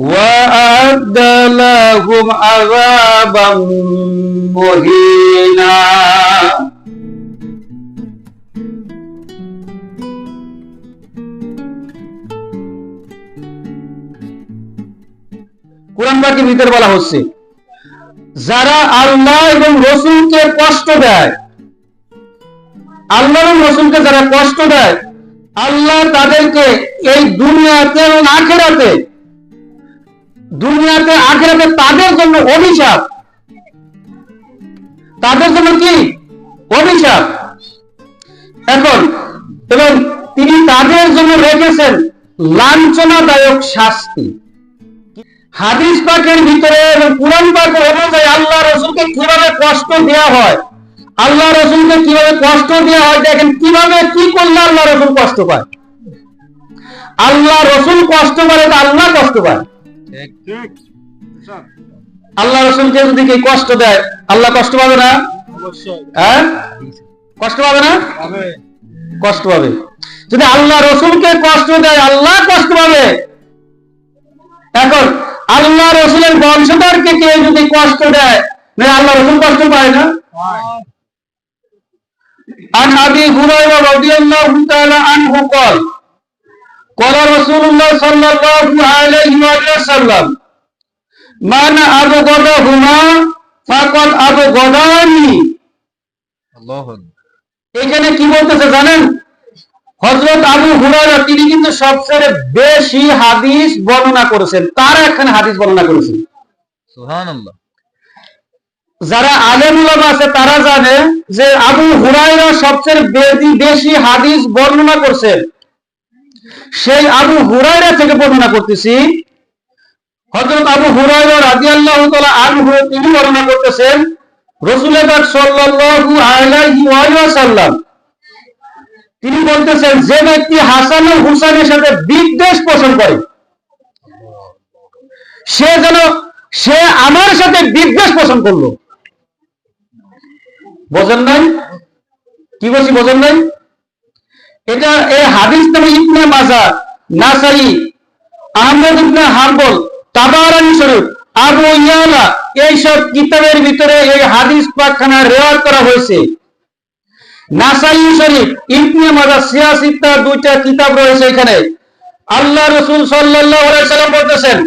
وأعد لهم عذابا مهينا কোরআন বাক্যের ভিতরে বলা হচ্ছে যারা আল্লাহ এবং রসুলকে কষ্ট দেয় আল্লাহ এবং রসুলকে যারা কষ্ট দেয় আল্লাহ তাদেরকে এই দুনিয়াতে এবং আখেরাতে দুনিয়াতে, আখেরাতে তাদের জন্য অভিশাপ। তাদের জন্য কি? অভিশাপ। এখন, এবং তিনি তাদের জন্য রেখেছেন লাঞ্ছনাদায়ক শাস্তি। হাদিস পাকের ভিতরে এবং কোরআন পাক অনুযায়ী আল্লাহ রসুলকে কীভাবে কষ্ট দেওয়া হয়? আল্লাহ রসুলকে কীভাবে কষ্ট দেওয়া হয়? দেখেন, কীভাবে, কি করলে আল্লাহ রসুল কষ্ট পায়? আল্লাহ রসুল কষ্ট পায় আল্লাহ কষ্ট পায়। আল্লাহ রসুলকে যদি কেউ কষ্ট দেয় আল্লাহ কষ্ট পাবে না হ্যাঁ কষ্ট পাবে না কষ্ট পাবে যদি আল্লাহ রসুলকে কষ্ট দেয় আল্লাহ কষ্ট পাবে এখন আল্লাহ রসুলের বংশধরকে কেউ যদি কষ্ট দেয় না আল্লাহ রসুল কষ্ট পায় না عن ابي هريره رضي الله تعالى عنه قال কলা রসুল্লাহ সাল্লাল্লাহু আলাইহি ওয়াসাল্লাম মান আবগাদা হুমা ফাকাদ আবগাদানি আল্লাহু এখানে কি বলতেছে জানেন? হজরত আবু হুরায়রা তিনি কিন্তু সবচেয়ে বেশি হাদিস বর্ণনা করেছেন। তারা এখানে হাদিস বর্ণনা করেছেন যারা আলেম আছে তারা জানে যে আবু হুরায়রা সবচেয়ে বেশি হাদিস বর্ণনা করছেন। সেই আবু হুরায়রা থেকে বর্ণনা করতেছি। হযরত আবু হুরায়রা রাদিয়াল্লাহু তাআলা আনহু তিনি বর্ণনা করতেছেন রাসূল পাক সাল্লাল্লাহু আলাইহি ওয়াসাল্লাম। তিনি বলতেছেন, যে ব্যক্তি হাসান ও হুসাইনের সাথে বিদ্বেষ পোষণ করে, সে যেন, সে আমার সাথে বিদ্বেষ পোষণ করল। বোঝেন নাই? কি বলছি, বোঝেন নাই? এটা এই হাদিস নামে ইবনে মাজা নাসাই, আহমদ ইবনে হাম্বল, তাবারানি শরীফ আবু ইয়ালা, এইসব কিতাবের ভিতরে এই হাদিস পাকখানা রেওয়াজ করা হয়েছে। নাসাই শরীফ, ইবনে মাজা সিয়াসিত্তা দুইটা কিতাব রয়েছে এখানে। আল্লাহ রসুল সাল্লাল্লাহু আলাইহি সাল্লাম বলতেছেন,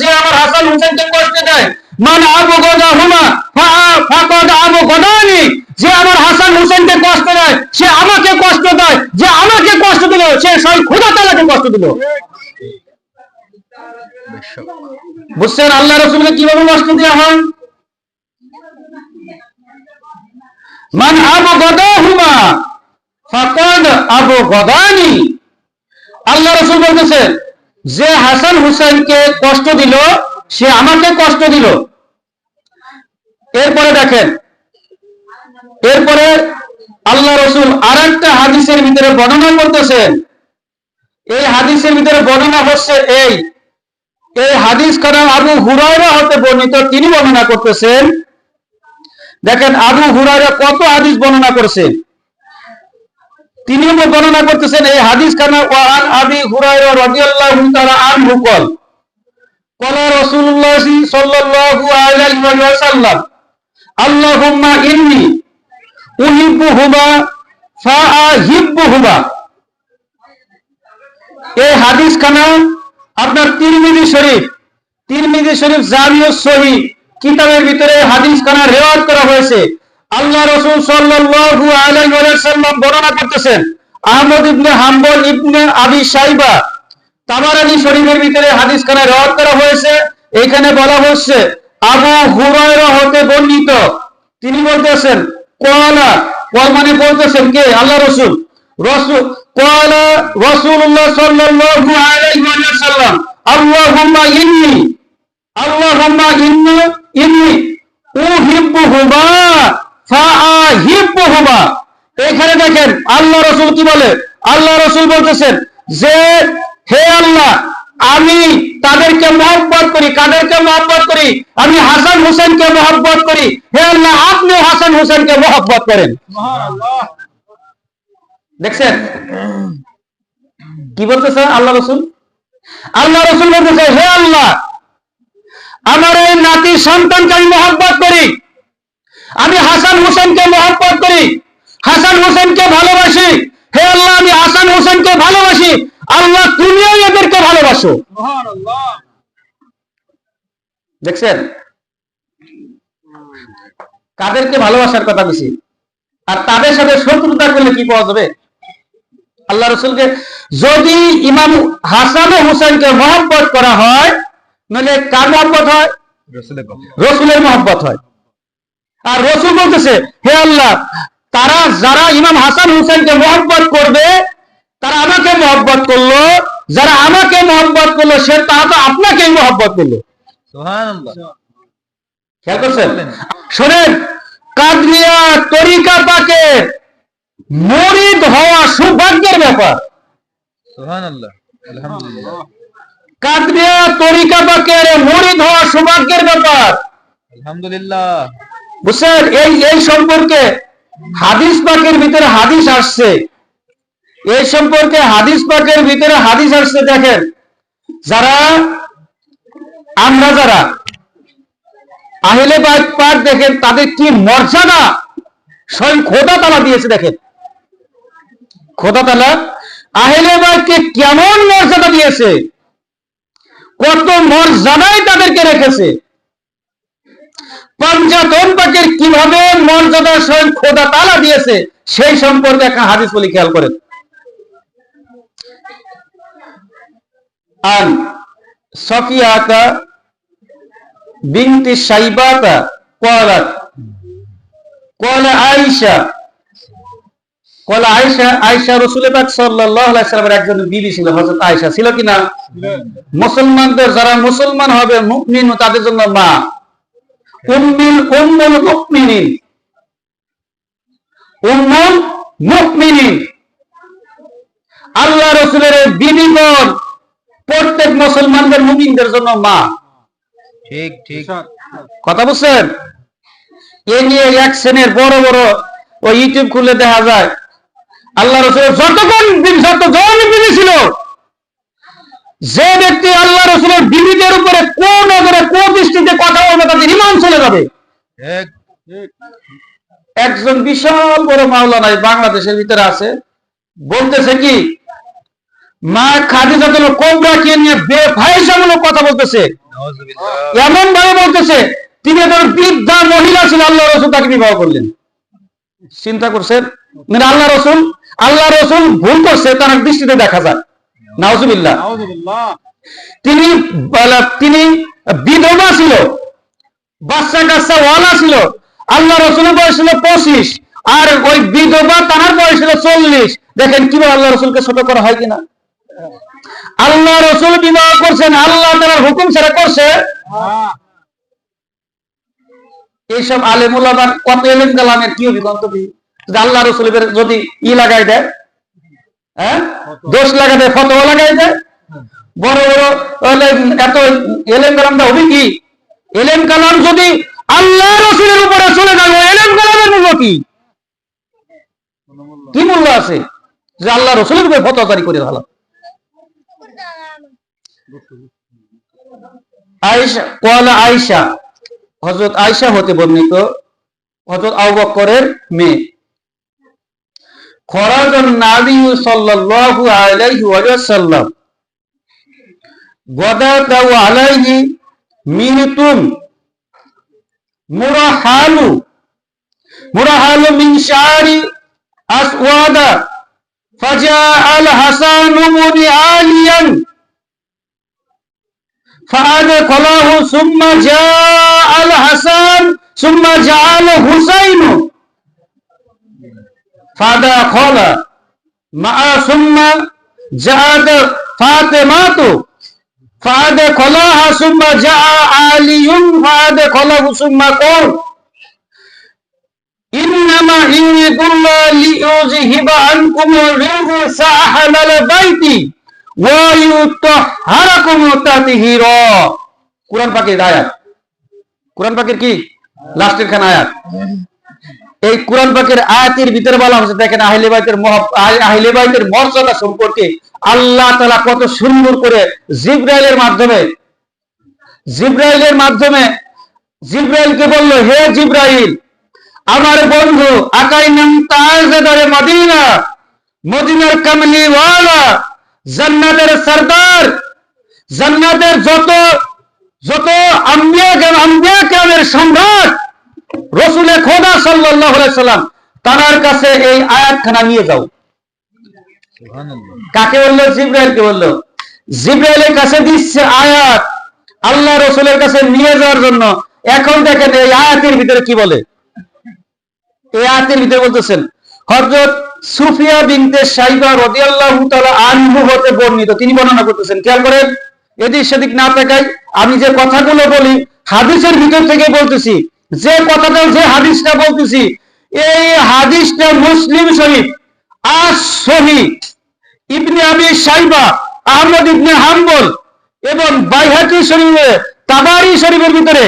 যে আমার হাসান হোসেনকে কষ্ট দেয়, মান আবু গদা হুমা ফাকাদ আবু গদানি যে আমার হাসান হোসেনকে কষ্ট দেয় সে আমাকে কষ্ট দেয় যে আমাকে কষ্ট দিল সে বুঝছেন? আল্লাহ রসুলকে কীভাবে কষ্ট দেওয়া হয়? মান আল্লাহ রসুল বলতেছে, যে হাসান হুসাইনকে কষ্ট দিল, সে আমাকে কষ্ট দিল। এরপরে দেখেন, এরপরে আল্লাহ রসুল আর একটা হাদিসের ভিতরে বর্ণনা করতেছেন এই হাদিসের ভিতরে বর্ণনা হচ্ছে এই এই হাদিস খানা আবু হুরায়রা হতে বর্ণিত তিনি বর্ণনা করতেছেন দেখেন আবু হুরায়রা কত হাদিস বর্ণনা করেছেন তিনি বর্ণনা করতেছেন এই হাদিস খানা ওয়ান আবি হুরায়রা রাদিয়াল্লাহু তাআলা আনহু কল قال رسول الله صلى الله عليه وسلم اللهم إني أحبهما فأحبهما এই হাদিস খানা আপনার তিরমিজি শরীফ তিরমিজি শরীফ জামিউ সহি কিতাবের ভিতরে হাদিস খানা রেওয়াজ করা হয়েছে। আল্লাহ রসুল সাল্লাল্লাহু আলাইহি বর্ণনা করতেছেন, আহমদ ইবনে হাম্বল ইবনে আবি সাইবা তাবারানি শরীফের ভিতরে হাদিস খানা রেওয়াজ করা হয়েছে। এখানে বলা হচ্ছে, আবু হুরায়রা হতে বর্ণিত। তিনি বলতেছেন, কলা, কল মানে বলতেছেন কে? আল্লাহ রসুল। রসুল কলা রসুল্লাহ সাল্লাল্লাহু আলাইহি ওয়াসাল্লাম আল্লাহুম্মা ইন্নী আল্লাহুম্মা ইন্নী ইন্নী উহিব্বুহুমা ফাআহিব্বুহুমা এখানে দেখেন, আল্লাহ রসুল কি বলে? আল্লাহ রসুল বলতেছেন যে, হে আল্লাহ, আমি তাদেরকে মহব্বত করি, কাদেরকে মহব্বত করি, আমি হাসান হোসেনকে মহব্বত করি। হে আল্লাহ, আপনিও হাসান হোসেনকে মহব্বত করেন। দেখছেন? কি বলতেছে আল্লাহ রসুল? আল্লাহ রসুল বলতেছে, হে আল্লাহ, আমার এই নাতি সন্তানকে আমি মহব্বত করি। আমি হাসান হোসেনকে মহব্বত করি। হাসান হোসেনকে ভালোবাসি। হে আল্লাহ, আমি হাসান হোসেনকে ভালোবাসি। আল্লাহ, তুমিও এদেরকে ভালোবাসো। দেখছেন? কাদেরকে ভালোবাসার কথা বেশি? আর তাদের সাথে শত্রুতা করলে কি পাওয়া যাবে? আল্লাহ রসুলকে যদি ইমাম হাসান ও হুসেনকে মহব্বত করা হয় নইলে কার মহব্বত হয়? রসুলের মহব্বত। হয়। আর রসুল বলতেছে হে আল্লাহ তারা যারা ইমাম হাসান হুসেনকে মহব্বত করবে তারা আমাকে মহব্বত করল। যারা আমাকে মহব্বত করল সে তারা তো আপনাকেই মহব্বত করল। খেয়াল করছেন? শোনেন কাদমিয়া তরিকা পাকে মরিদ হওয়া সৌভাগ্যের ব্যাপার। তরিকা মরিদ হওয়া সৌভাগ্যের ব্যাপার। আলহামদুলিল্লাহ। বুঝছেন? এই এই সম্পর্কে হাদিস পাকের ভিতরে হাদিস আসছে। এই সম্পর্কে হাদিস পাকের ভিতরে হাদিস আসছে দেখেন। যারা আমরা যারা আহিলে পাক পাক দেখেন তাদের কি মর্যাদা? স্বয়ং খোদা তালা দিয়েছে দেখেন। খোদা তালা আহিলে পাককে কেমন মর্যাদা দিয়েছে কত মর্যাদায় তাদেরকে রেখেছে পঞ্চাতন পাকের কিভাবে মর্যাদা স্বয়ং খোদা তালা দিয়েছে সেই সম্পর্কে একটা হাদিস বলি খেয়াল করেন আন সফিয়াতা বিনতি সাইবাতা قالت قال আয়েশা কলা আয়সা আয়সা রসুলের পাক একজন বিবি ছিল আয়সা ছিল মুসলমানদের যারা মুসলমান হবে তাদের জন্য মা। উম্মুল উম্মুল আল্লাহ রসুলের বিবিগণ প্রত্যেক মুসলমানদের মুমিনদের জন্য মা। ঠিক ঠিক। কথা বুঝছেন? এ নিয়ে এক শ্রেণির বড় বড় ও ইউটিউব খুলে দেখা যায় আল্লাহ রসুলের যতক্ষণ যতজন বিবি ছিল যে ব্যক্তি আল্লাহ রসুলের বিবিদের উপরে কোন নজরে কোন দৃষ্টিতে কথা বলবে তাদের ইমান চলে যাবে। একজন বিশাল বড় মাওলানা এই বাংলাদেশের ভিতরে আছে। বলতেছে কি মা খাদিজা তো কোবরাকে নিয়ে বেফাইসামূলক কথা বলতেছে। এমন ভাবে বলতেছে তিনি একজন বৃদ্ধা মহিলা ছিল আল্লাহ রসুল তাকে বিবাহ করলেন। চিন্তা করছেন? মানে আল্লাহ রসুল আল্লাহ রসুল ভুল করছে তার দৃষ্টিতে দেখা যায় নাউজুবিল্লাহ। তিনি তিনি বিধবা ছিল বাচ্চা কাচ্চা ওয়ালা ছিল আল্লাহ রসুলের বয়স ছিল পঁচিশ আর ওই বিধবা তার বয়স ছিল চল্লিশ। দেখেন কীভাবে আল্লাহ রসুলকে ছোট করা হয় কিনা? আল্লাহ রসুল বিবাহ করছেন আল্লাহ তার হুকুম ছাড়া করছে। এইসব আলেমুল্লাহ কত এলেম কালামের কি অভিজ্ঞতা যদি আল্লাহ রসুলের যদি ই লাগাই দেয় হ্যাঁ? দোষ লাগাই দেয় লাগাই দেয়? বড় বড় এত এলেম হবে কি? এলেম কালাম যদি আল্লাহ রসুলের উপরে চলে যাবে এলেম কালামের মূল্য কি? কি মূল্য আছে? যে আল্লাহ রসুলের উপরে ফটো জারি করে ভালো আয়েশা কোয়ালা আয়েশা। হযরত আয়েশা হতে বর্ণিত হযরত আবু বকরের মেয়ে। خرج النبي صلى الله عليه وسلم غدت عليه منتم مرحال مرحال من شعر أسود فجاء الحسن بن عليا فأدخله ثم جاء الحسن ثم جاء الحسين فدخل مع ثم جاءت فاطمة فأدخلها ثم جاء علي فأدخله ثم قال إنما يريد الله ليذهب عنكم الرجس أهل البيت ويطهركم تطهيرا কোরআন পাকের আয়াত কোরআন পাকের কি লাস্টের খান আয়াত এই কোরআন পাকের আয়াতের ভিতরে বলা হচ্ছে দেখেন আহলে বাইতের আহলে বাইতের মর্যাদা সম্পর্কে আল্লাহ তাআলা কত সুন্দর করে জিব্রাইলের মাধ্যমে জিব্রাইলের মাধ্যমে জিব্রাইলকে বলল, হে জিব্রাইল, আমার বন্ধু আকাই নাম তাজদারে মদিনা, মদিনার কামলি ওয়ালা জান্নাতের সরদার, জান্নাতের যত যত আম্বিয়া আম্বিয়া কেরামের সম্রাট রসুলে খোদা সাল্লাম তার কাছে এই আয়াতখানা নিয়ে যাও। কাকে বলল? জিব্রাইলকে বলল। জিব্রাইলের কাছে দিচ্ছে আয়াত। আল্লাহ রসুলের কাছে নিয়ে যাওয়ার জন্য এখন দেখেন এই আয়াতের ভিতরে কি বলে? এই আয়াতের ভিতরে বলতেছেন হযরত সুফিয়া বিনতে সাইবা রাদিয়াল্লাহু তাআলা আনহু হতে বর্ণিত। তিনি বর্ণনা করতেছেন খেয়াল করেন এদিক সেদিক না তাকাই আমি যে কথাগুলো বলি হাদিসের ভিতর থেকে বলতেছি যে কথাটা যে হাদিসটা বলতেছি, এই হাদিসটা মুসলিম শরীফ আস সহি। ইবনে আবি সাইবা আহমদ ইবনে হাম্বল এবং বাইহাকি শরীফে, তাবারি শরীফের ভিতরে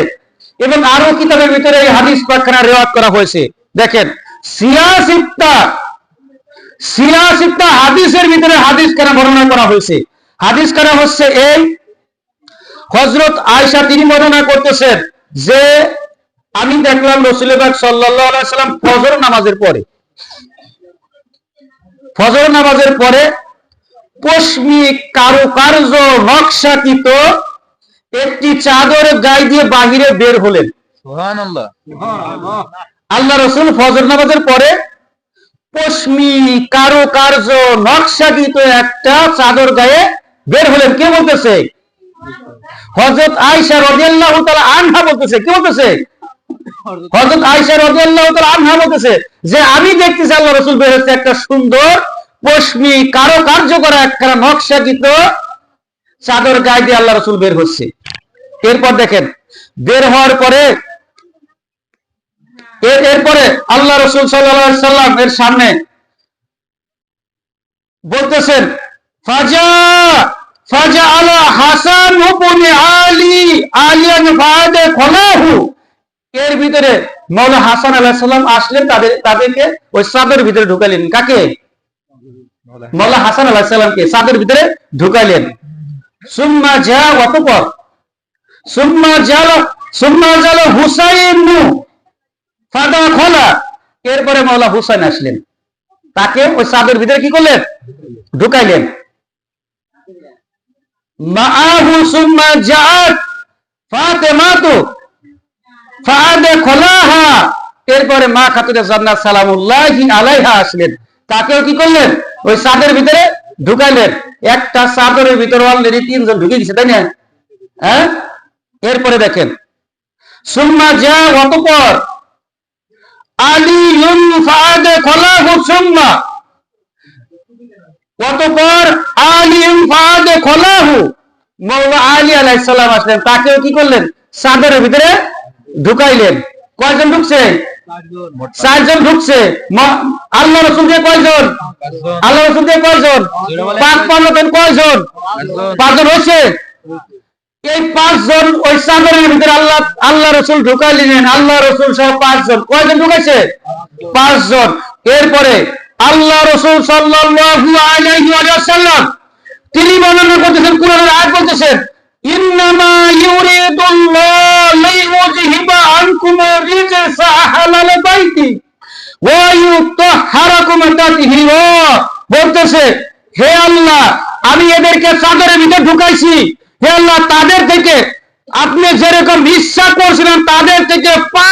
এবং আরও কিতাবের ভিতরে এই হাদিস পাকখানা রেওয়াত করা হয়েছে। দেখেন সিয়াসিত্তা সিয়াসিত্তা হাদিসের ভিতরে হাদিস কেন বর্ণনা করা হয়েছে? হাদিস কেন হচ্ছে এই? হজরত আয়সা তিনি বর্ণনা করতেছেন যে আমি দেখলাম রসুলবাগ সাল্লাহ সাল্লাম ফজর নামাজের পরে। ফজর নামাজের পরে পশ্মি কারুকার্য নকশাকৃত একটি চাদর গায়ে দিয়ে বাহিরে বের হলেন। আল্লাহ রসুল ফজর নামাজের পরে পশ্মি কারুকার্য নকশাকৃত একটা চাদর গায়ে বের হলেন। কে বলতেছে? হজরত আয়সা তাআলা আনহা বলতেছে। কে বলতেছে? হযরত আয়েশা রাদিয়াল্লাহু তাআলা বলতেছে যে, আমি দেখতেছি আল্লাহ রাসূল বের একটা সুন্দর, পশমি কারুকার্য করা একটা নকশাকৃত চাদর গায়ে দিয়ে আল্লাহ রাসূল বের হচ্ছে। এরপর দেখেন, বের হওয়ার পরে এরপরে আল্লাহ রসুল সাল্লাম এর সামনে বলতেছেন, ফাজা ফাজা আলা হাসান এর ভিতরে মৌলা হাসান আলাইহিস সালাম আসলেন, তাদের, তাদেরকে ওই চাদরের ভিতরে ঢুকালেন কাকে? মৌলা হাসান আলাইহিস সালামকে চাদরের ভিতরে ঢুকাইলেন। সুম্মা যা অতপর সুম্মা জাল সুম্মা জাল হুসাইন। ফাদা খোলা। এরপরে মৌলা হুসাইন আসলেন। তাকে ওই চাদর ভিতরে কি করলেন? ঢুকাইলেন। মা মাআহু সুম্মা জাআত ফাতেমাতু। এরপরে মা খাতুনে জান্নাত সালামুল্লাহি আলাইহা আসলেন। তাকেও কি করলেন? ওই চাদরের ভিতরে ঢুকাইলেন। একটা চাদরের ভিতরে অলরেডি তিনজন ঢুকে গেছে তাই না? হ্যাঁ? এরপরে দেখেন। সুম্মা যা অতপর ফাদে খলাহু সুম্মা। অতপর আলিউন ফাদে খলাহু। আলী আলাইহিস সালাম আসলেন। তাকেও কি করলেন? চাদরের ভিতরে ঢুকাইলেন। কয়জন ঢুকছে? চারজন ঢুকছে। আল্লাহ রসুল দিয়ে কয়জন? আল্লাহ রসুল দিয়ে কয়জন? পাঁচ পাঁচজন কয়জন? পাঁচজন হয়েছে? এই পাঁচজন ওই চাদরের ভিতরে আল্লাহ আল্লাহ রসুল ঢুকাইলেন, আল্লাহ রসুল সহ পাঁচজন। কয়জন ঢুকাইছে পাঁচজন। এরপরে আল্লাহ রসুল ওয়াসাল্লাম, তিনি বর্ণনা করতেছেন, কোরআনের আয়াত বলতেছেন ইন্নামা ইউরিদুল্লাহ লিইউযহিবা আনকুম রিজসা আহলাল বাইতি ওয়া ইউতাহহারাকুম তাতহিরা বলতেছে, হে আল্লাহ, আমি এদেরকে চাদরের ভিতরে ঢুকাইছি। হে আল্লাহ, তাদের থেকে আপনি যেরকম ইচ্ছা করছিলেন, তাদের থেকে পা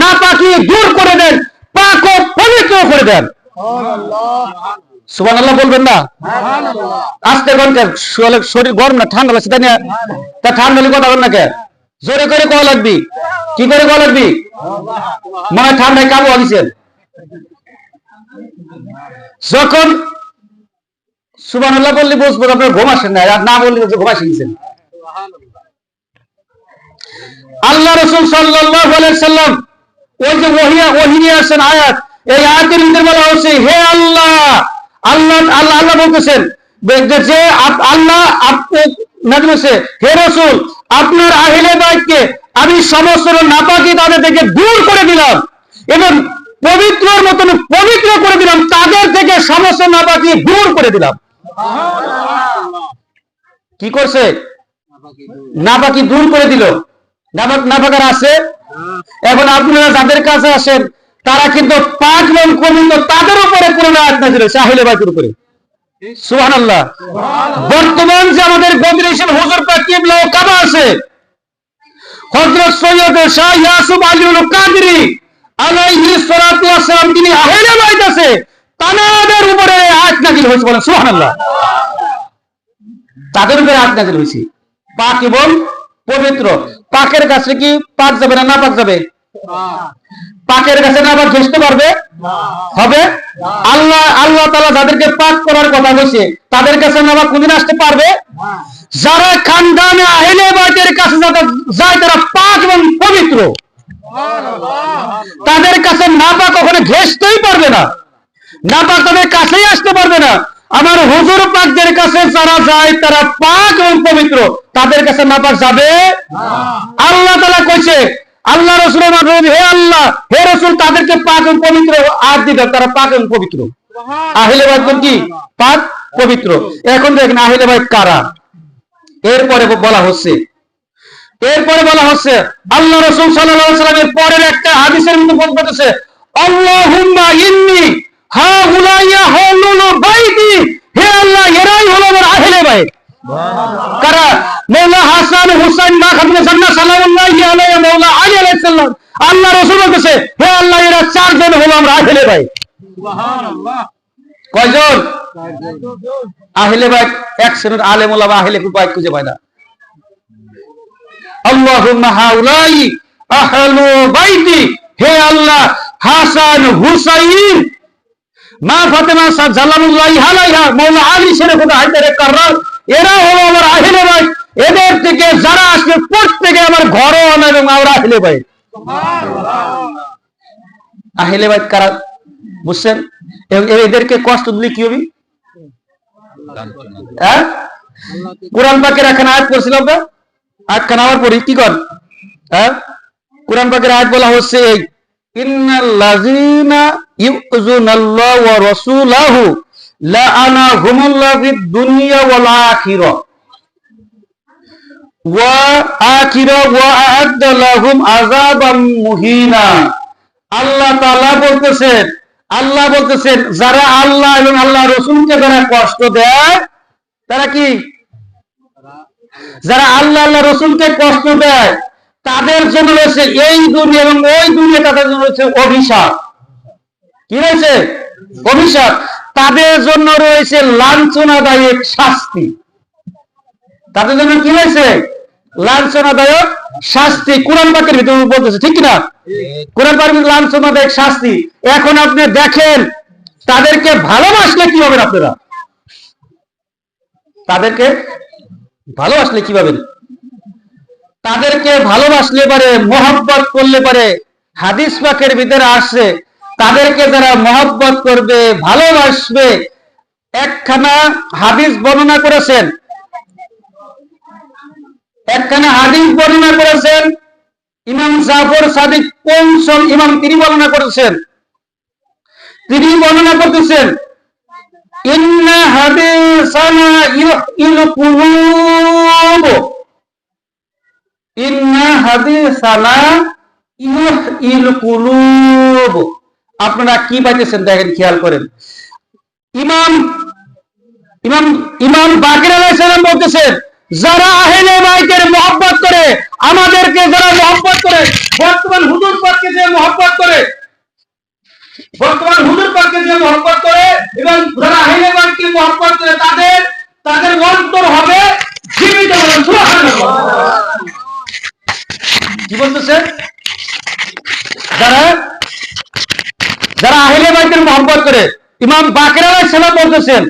না পাকিয়ে দূর করে দেন, পাক পবিত্র করে দেন। সুবান আল্লাহ বলবেন না? আস্তে শরীর গরম না ঠান্ডা লাগছে তাই না তা ঠান্ডা কথা বল না কে? জোরে করে কওয়া লাগবি। কি করে কওয়া লাগবি? মনে ঠান্ডায় কাবু আনিছেন। যখন সুবান আল্লাহ বললে বুঝব আপনার ঘুম আসেন না আর না বললে যে ঘুম আসে গেছেন আল্লাহ রসুল সাল্লাল্লাহু আলাইহি সাল্লাম ওই যে ওহিয়া ওহি নিয়ে আসেন আয়াত এই আয়াতের ভিতরে বলা হচ্ছে হে আল্লাহ! আল্লাহ আল্লাহ আল্লাহ বলতেছেন, যে- আল্লাহ আপনি হে রসুল, আপনার আহিলে বাইককে আমি সমস্ত নাপাকি তাদের থেকে দূর করে দিলাম এবং পবিত্রর মতন পবিত্র করে দিলাম, তাদের থেকে সমস্ত নাপাকি দূর করে দিলাম। কি করছে? নাপাকি দূর করে দিল। নাপাক নাপাকার আছে? এখন আপনারা যাদের কাছে আসেন তারা কিন্তু পাঁচ জন কমিল তাদের উপরে পুরোনো আয়াত নাজিল হয়েছে আহিলে বাইকের উপরে। সুহান আল্লাহ বর্তমান যে আমাদের গদিরেশন হুজুর পাক কিবলা ও কাবা আছে হযরত সৈয়দ শাহ ইয়াসুফ আলীউল কাদরি আলাইহি সালাতু ওয়াসসালাম তিনি আহলে বাইত আছে তাদের উপরে আয়াত নাজিল হয়েছে বলেন সুবহানাল্লাহ। তাদের উপরে আয়াত নাজিল হয়েছে। পাক এবং পবিত্র। পাকের কাছে কি পাক যাবে না না পাক যাবে? পাকের কাছে না আবার ঘেসতে পারবে? হবে? আল্লাহ আল্লাহ তালা যাদেরকে পাক করার কথা বলছে তাদের কাছে না আবার কোনদিন আসতে পারবে? যারা খানদানে আহিলে বাইতের কাছে যায় তারা পাক এবং পবিত্র। তাদের কাছে না পাক কখনো ঘেসতেই পারবে না। না পাক তাদের কাছেই আসতে পারবে না। আমার হুজুর পাকদের কাছে যারা যায় তারা পাক এবং পবিত্র। তাদের কাছে না পাক যাবে? আল্লাহ তালা কইছে আল্লাহ রসুলের মাধ্যমে হে আল্লাহ হে রসুল তাদেরকে পাক এবং পবিত্র আর দিবে তারা পাক এবং পবিত্র। আহিলে বাইত কি? পাক পবিত্র। এখন দেখেন আহিলে বাইত কারা? এরপরে বলা হচ্ছে এরপরে বলা হচ্ছে আল্লাহ রসুল সাল্লামের পরের একটা হাদিসের মধ্যে বলতেছে আল্লাহুম্মা ইন্নি হা উলাইয়া হলুল বাইতি হে আল্লাহ এরাই হলো আমার আহলে বাইত। কারা? মৌলা হাসান হুসাইন মা খাতুন সাল্লাল্লাহু আলাইহি মৌলা আলী আলাইহিস সালাম। আল্লাহ রাসূল বলতেছে হে আল্লাহ এরা চারজন হলো আমরা আহলে বাইত। কয়জন? আহলে বাইত এক শ্রেণির আলেম ওলামা আহলে বাইত খুঁজে পায় না। আল্লাহুম্মা হাউলাই আহলু বাইতি হে আল্লাহ হাসান হুসাইন মা ফাতেমা জালামুল্লাহ আলাইহা মাওলা আলী শরীফ হায়দারে কাররার এরা হলো আমার আহলে বাইত। এদের থেকে যারা আসবে প্রত্যেকে আমার ঘরও আনা এবং আমরা আহলে বাইত। আহলে বাইত কারা বুঝছেন? এবং এদেরকে কষ্ট দিলে কি হবে? হ্যাঁ? কোরআন পাকের এখন আয়াত পড়ছিলাম না আয়াত খান আবার পড়ি, কি কর? হ্যাঁ? কোরআন পাকের আয়াত বলা হচ্ছে এই, ইন্নাল্লাযীনা ইউযুনাল্লাহ ওয়া রাসূলাহু লাআনাহুমুল্লাহু ফিদ দুনিয়া ওয়াল আখিরাহ আল্লাহ তাআলা বলতেছেন আল্লাহ বলতেছেন যারা আল্লাহ এবং আল্লাহ রসুলকে যারা কষ্ট দেয়, তারা কি? যারা আল্লাহ আল্লাহ রসুলকে কষ্ট দেয়, তাদের জন্য রয়েছে এই দুনিয়া এবং ওই দুনিয়া তাদের জন্য রয়েছে অভিশাপ। কি রয়েছে? অভিশাপ। তাদের জন্য রয়েছে লাঞ্ছনাদায়ক শাস্তি। তাদের জন্য কি রয়েছে? লাঞ্ছনাদায়ক শাস্তি কোরআন পাকের ভিতরে বলতেছে, ঠিক না কোরআন পাকের লাঞ্ছনাদায়ক শাস্তি। এখন আপনি দেখেন, তাদেরকে ভালোবাসলে কি হবেন আপনারা? তাদেরকে ভালোবাসলে কি পাবেন? তাদেরকে ভালোবাসলে পারে, মোহাব্বত করলে পারে, হাদিস পাকের ভিতরে আসছে, তাদেরকে যারা মোহাব্বত করবে, ভালোবাসবে, একখানা হাদিস বর্ণনা করেছেন একখানা হাদিস বর্ণনা করেছেন, ইমাম জাফর সাদিক পঞ্চম ইমাম তিনি বর্ণনা করেছেন। তিনি বর্ণনা করতেছেন, ইন্না হাদিসানা ইল কুলুব। ইন্না হাদিসানা ইল কুলুব। আপনারা কি পাইতেছেন দেখেন, খেয়াল করেন। ইমাম ইমাম ইমাম বাকির আলাইহিস সালাম বলতেছেন যারা আহলে বাইতের মোহাব্বত করে, আমাদেরকে যারা মোহাব্বত করে, বর্তমান হুজুর পাককে যে মোহাব্বত করে, বর্তমান হুজুর পাককে যে মোহাব্বত করে, এবং যারা আহলে বাইতকে মোহাব্বত করে, তাদের তাদের অন্তর হবে জীবিত বলেন কি বলতেছে? যারা যারা আহলে বাইতের মোহাব্বত করে, ইমাম বাকের সালাম বলতেছেন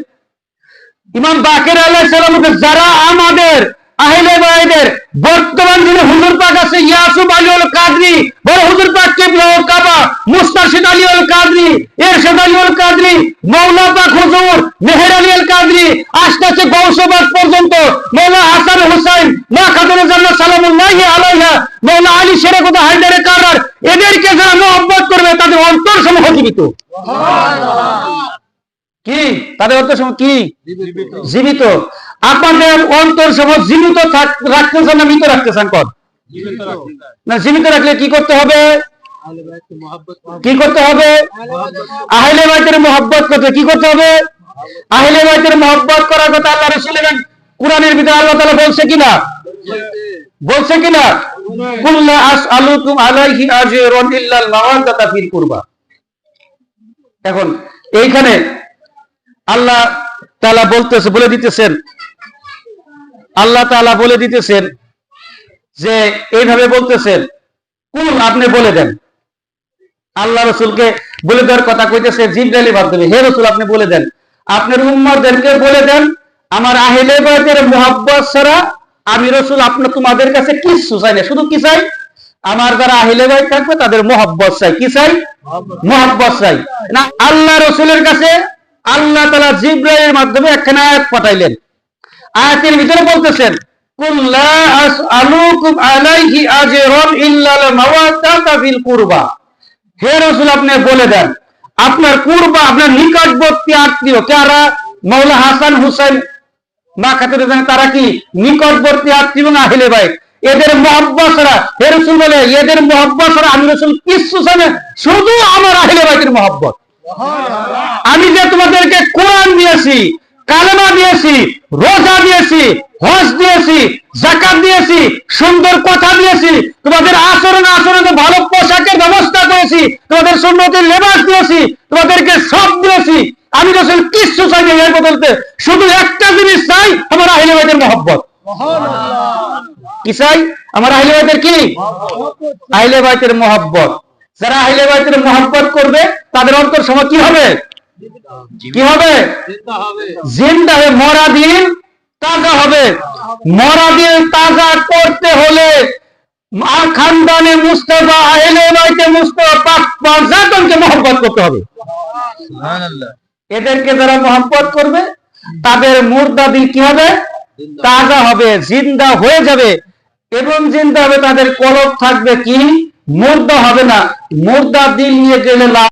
ইমাম বাকের আলাইহিস সালাম বলতে যারা আমাদের আহলে বাইদের বর্তমান দিনে হুজুর পাক আছে ইয়াসুফ আলী আল কাদরি, বড় হুজুর পাক কিবলা ও কাবা, মুস্তারশিদ আলী আল কাদরি, এরশাদ আলী আল কাদরি মৌলা পাক হুজুর মেহের আলী আল কাদরি আস্তে আস্তে পর্যন্ত মৌলা হাসান হুসাইন, মা খাতুন জান্নাত সালামুল্লাহি আলাইহা মৌলা আলী শেরে কথা হায়দারে কারার, এদেরকে যারা মহব্বত করবে, তাদের অন্তর সমূহ জীবিত। কি? তাদের অন্তর সমূহ কি? জীবিত। আপনাদের অন্তর সমূহ জীবিত রাখতে চান না মৃত রাখতে চান? কর। না, জীবিত রাখলে কি করতে হবে? কি করতে হবে? আহলে বাইতের মোহাব্বত করতে কি করতে হবে? আহলে বাইতের মোহাব্বত করার কথা আল্লাহ রসুল কোরআনের ভিতরে আল্লাহ তালা বলছে কিনা বলছে কিনা কুল্লা আসআলুকুম আলাইহি আজরান ইল্লাল মাওয়াদাতা ফিল কুরবা। এখন, এইখানে আল্লাহ তাআলা বলতেছে, বলে দিতেছেন। আল্লাহ তাআলা বলে দিতেছেন যে, এইভাবে বলতেছেন, কুল আপনি বলে দেন। আল্লাহ রসুলকে বলে দেওয়ার কথা কইতেছে জিব্রাইলের মাধ্যমে, হে রসুল, আপনি বলে দেন। আপনার উম্মতদেরকে বলে দেন, আমার আহলে বাইতের মোহাব্বত ছাড়া আমি রসুল আপনার তোমাদের কাছে কিচ্ছু চাই না। শুধু কি চাই? আমার যারা আহিলে ভাই থাকবে, তাদের মোহাব্বত চাই। কি চাই? মোহাব্বত চাই। না, আল্লাহ রসুলের কাছে আল্লাহ তালা জিব্রাইলের মাধ্যমে একখানে আয়াত পাঠাইলেন। আয়াতের ভিতরে বলতেছেন হে রসুল, আপনি বলে দেন, আপনার কুরবা, আপনার নিকটবর্তী আত্মীয় কারা? মৌলা হাসান হুসাইন মা খাতে তারা কি? নিকটবর্তী আত্মীয় না হেলে ভাই এদের মহব্বত ছাড়া, হে রসুল বলে, এদের মহব্বত ছাড়া আমি রসুল কিচ্ছু শুধু আমার আহিলে বাইতের মহব্বত। আমি যে তোমাদেরকে কোরআন দিয়েছি, কালেমা দিয়েছি, রোজা দিয়েছি, হজ দিয়েছি জাকাত দিয়েছি, সুন্দর কথা দিয়েছি, তোমাদের আচরণ আচরণে ভালো পোশাকের ব্যবস্থা করেছি, তোমাদের সুন্নতির লেবাস দিয়েছি, তোমাদেরকে সব দিয়েছি। আমি রসুল কিচ্ছু চাই না এর বদলতে, শুধু একটা জিনিস চাই, আমার আহিলে ভাইদের মহব্বত। কি চাই? আমার আহিলে ভাইদের কি? আহিলে ভাইদের মহব্বত। যারা আহিলে ভাইদের মহব্বত করবে তাদের অন্তর সময় কি হবে? কি হবে? জিন্দা হয়ে মরা দিন তাজা হবে। মরা দিন তাজা করতে হলে খানদানে মুস্তফা আহলে বাইতে মুস্তফা পাঁচজনকে মহব্বত করতে হবে। এদেরকে যারা মহব্বত করবে তাদের মুর্দা দিল কি হবে? তাজা হবে জিন্দা হয়ে যাবে। এবং জিন্দা হবে তাদের কলব থাকবে কি? মুর্দা হবে না। মুর্দা দিল নিয়ে গেলে লাভ